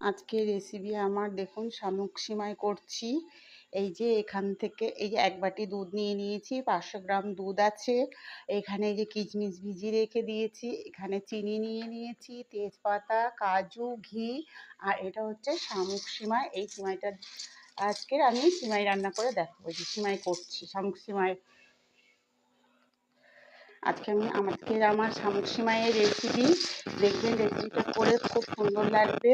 আজকে রেসিপি আমার দেখুন শামুক সিমাই করছি। এই যে এখান থেকে এই যে এক বাটি দুধ নিয়ে নিয়েছি, পাঁচশো গ্রাম দুধ আছে। এখানে এই যে কিচমিচ ভিজিয়ে রেখে দিয়েছি, এখানে চিনি নিয়ে নিয়েছি, তেজপাতা, কাজু, ঘি, আর এটা হচ্ছে শামুক সিমাই। এই সিমাইটা আজকের আমি সিমাই রান্না করে দেখাবো যে সিমাই করছি, শামুক সিমাই আজকে আমি আমাকে আমার শামুক সিমাইয়ের রেসিপি দেখবেন রেসিপিটা করে খুব সুন্দর লাগবে।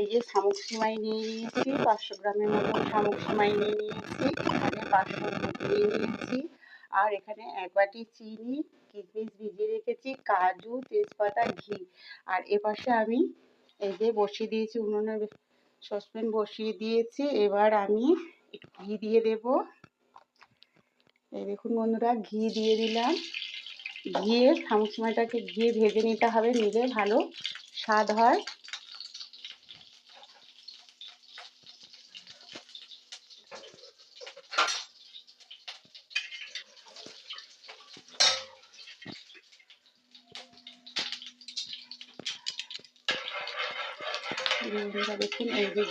এই যে শামুক সিমাই নিয়ে নিয়েছি, পাঁচশো গ্রামের মতো শামুক সিমাই নিয়ে নিয়েছি, এখানে পাঁচশো নিয়ে নিয়েছি। আর এখানে এক বাটি চিনি, কিশমিশ ভিজিয়ে রেখেছি, কাজু, তেজপাতা, ঘি। আর এপাশে আমি এই যে বসিয়ে দিয়েছি উনুনে সসপ্যান বসিয়ে দিয়েছি। এবার আমি ঘি দিয়ে দেব। এই দেখুন বন্ধুরা, ঘি দিয়ে দিলাম। ঘিয়ে শামুক সিমাইটাকে ঘিয়ে ভেজে নিতে হবে, নিলে ভালো স্বাদ হয়। দেখুন, এই যে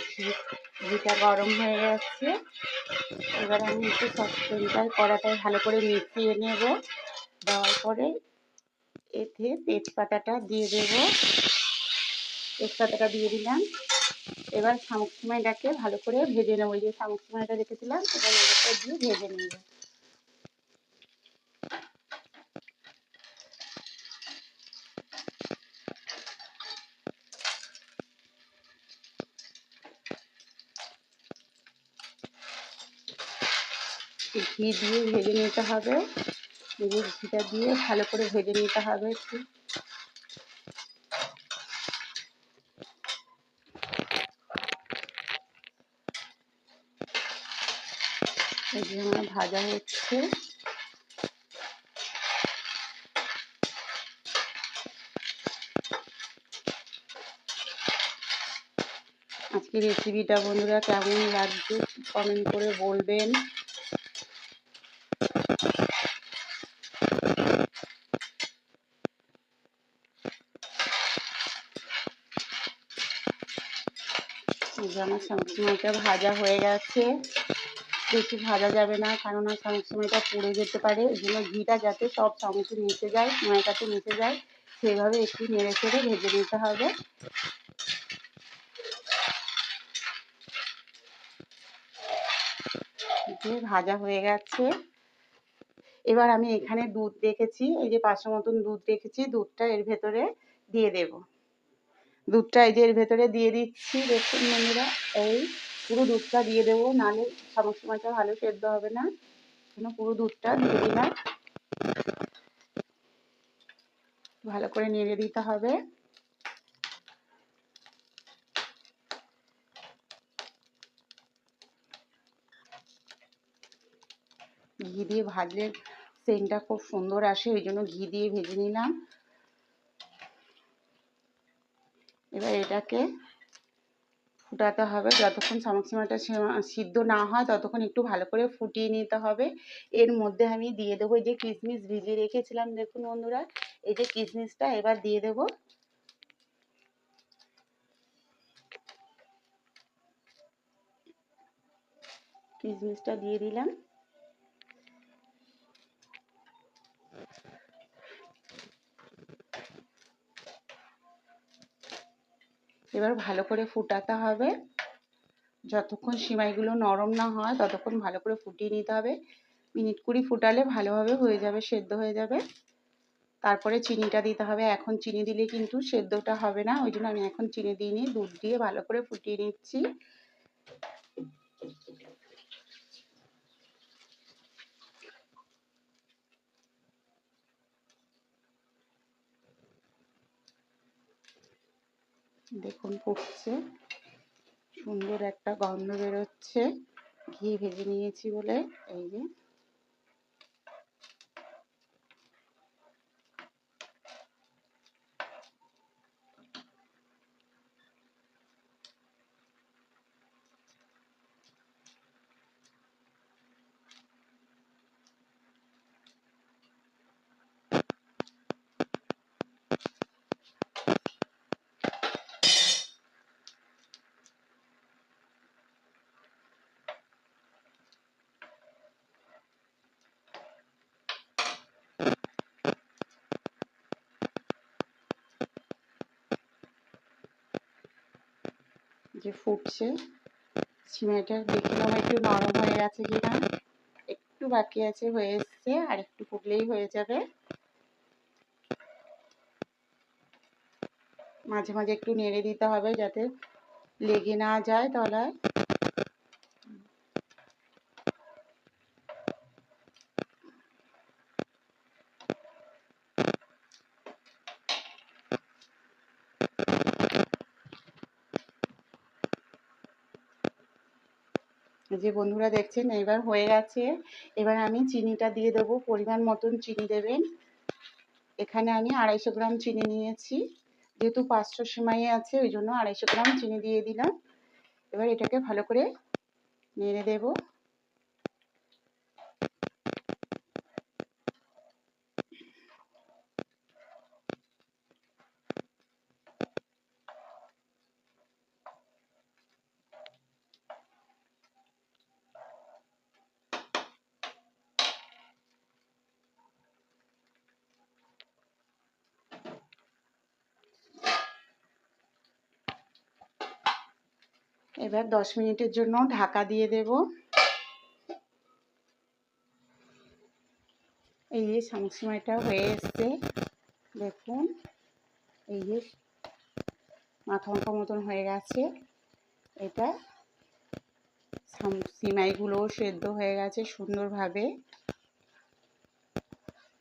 ঘিটা গরম হয়ে গেছে। এবার আমি একটু সসপ্যানটায় কড়াটায় ভালো করে মিশিয়ে নেব। দেওয়ার পরে এতে তেজপাতাটা দিয়ে দেব। তেজপাতাটা দিয়ে দিলাম। এবার শামুক সিমাইটাকে ভালো করে ভেজে নেব। যে শামুক সিমাইটা রেখেছিলাম, এবার এর দিয়ে ভেজে নেব। ঘি দিয়ে ভেজে নিতে হবে। ঘিটা দিয়ে ভালো করে ভেজে নিতে হবে একটু। ভাজা হচ্ছে। আজকে রেসিপিটা বন্ধুরা কেমন লাগছে? কমেন্ট করে বলবেন। যে আমার শামুক ভাজা হয়ে গেছে। বেশি ভাজা যাবে না, কেননা শামুক সিমাইটা পুড়ে যেতে পারে। এই জন্য ঘিটা যাতে সব চামচে মিশে যায় সিমাইটাতে মিশে যায় সেইভাবে একটু নেড়ে চেড়ে ভেজে নিতে হবে। ভাজা হয়ে গেছে। এবার আমি এখানে দুধ রেখেছি, এই যে পাঁচশো মতন দুধ রেখেছি, দুধটা এর ভেতরে দিয়ে দেবো। দুধটা এই যে এর ভেতরে দিয়ে দিচ্ছি। দেখুন বন্ধুরা, এই পুরো দুধটা দিয়ে দেবো, নাহলে মাছটা ভালো সেদ্ধ হবে না। জন্য পুরো দুধটা দিয়ে দিলাম। ভালো করে নেড়ে দিতে হবে। ঘি দিয়ে ভাজলে সেন্টটা খুব সুন্দর আসে, ওই জন্য ঘি দিয়ে ভেজে নিলাম। এবার এটাকে ফুটাতে হবে। যতক্ষণ শামুক সিমাটা সিদ্ধ না হয়, ততক্ষণ একটু ভালো করে ফুটিয়ে নিতে হবে। এর মধ্যে আমি দিয়ে দেবো এই যে কিশমিশ ভিজিয়ে রেখেছিলাম, দেখুন বন্ধুরা, এই যে কিশমিশটা এবার দিয়ে দেবো। কিশমিশটা দিয়ে দিলাম। এবার ভালো করে ফুটাতে হবে। যতক্ষণ সিমাইগুলো নরম না হয়, ততক্ষণ ভালো করে ফুটিয়ে নিতে হবে। মিনিট কুড়ি ফুটালে ভালোভাবে হয়ে যাবে, সেদ্ধ হয়ে যাবে। তারপরে চিনিটা দিতে হবে। এখন চিনি দিলে কিন্তু সেদ্ধটা হবে না। ওই জন্য আমি এখন চিনি দিইনি, দুধ দিয়ে ভালো করে ফুটিয়ে নিচ্ছি। দেখুন ফুটছে। সুন্দর একটা গন্ধ বেরোচ্ছে। ঘি ভেজে নিয়েছি বলে। এই যে যে ফুটছে সিমাইটা দেখলাম একটু নরম হয়ে গেছে কিনা একটু বাকি আছে, হয়ে এসছে, আর একটু ফুটলেই হয়ে যাবে। মাঝে মাঝে একটু নেড়ে দিতে হবে যাতে লেগে না যায় তলায়। যে বন্ধুরা দেখছেন এবার হয়ে গেছে। এবার আমি চিনিটা দিয়ে দেবো। পরিমাণ মতন চিনি দেবেন। এখানে আমি আড়াইশো গ্রাম চিনি নিয়েছি। যেহেতু পাঁচশো সিমাই আছে, ওই জন্য আড়াইশো গ্রাম চিনি দিয়ে দিলাম। এবার এটাকে ভালো করে নেড়ে দেব। এবার দশ মিনিটের জন্য ঢাকা দিয়ে দেব। এই যে সামসিমাইটা হয়ে এসছে, দেখুন। এই যে মাথা মাখা মতন হয়ে গেছে। এটা সিমাইগুলোও সেদ্ধ হয়ে গেছে সুন্দরভাবে।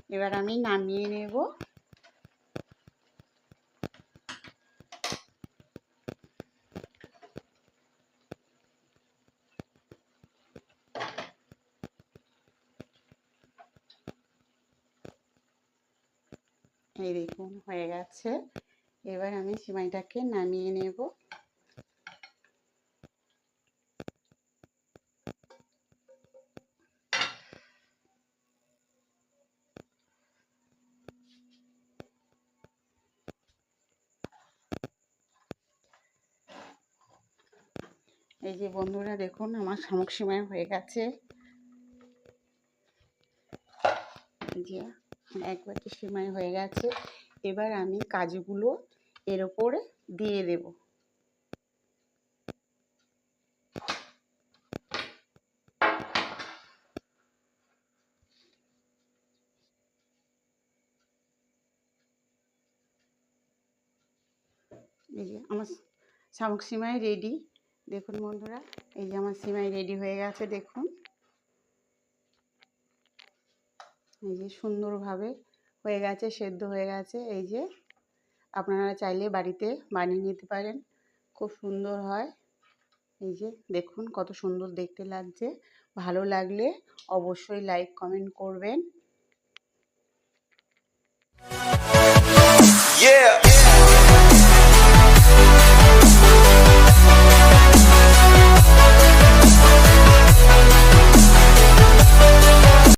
এবার আমি নামিয়ে নেব। এই দেখুন, হয়ে গেছে। এবার আমি সিমাইটাকে নামিয়ে নেব। এই যে বন্ধুরা, দেখুন, আমার শামুক সিমাই হয়ে গেছে। যে এক বাটি সিমাই হয়ে গেছে। এবার আমি কাজুগুলো এর ওপরে দিয়ে দেব। এই যে আমার শামুক সিমাই রেডি। দেখুন বন্ধুরা, এই যে আমার সিমাই রেডি হয়ে গেছে, দেখুন। এই যে সুন্দরভাবে হয়ে গেছে, সেদ্ধ হয়ে গেছে। এই যে আপনারা চাইলে বাড়িতে বানিয়ে নিতে পারেন। খুব সুন্দর হয়। এই যে দেখুন কত সুন্দর দেখতে লাগছে। ভালো লাগলে অবশ্যই লাইক, কমেন্ট করবেন। Yeah!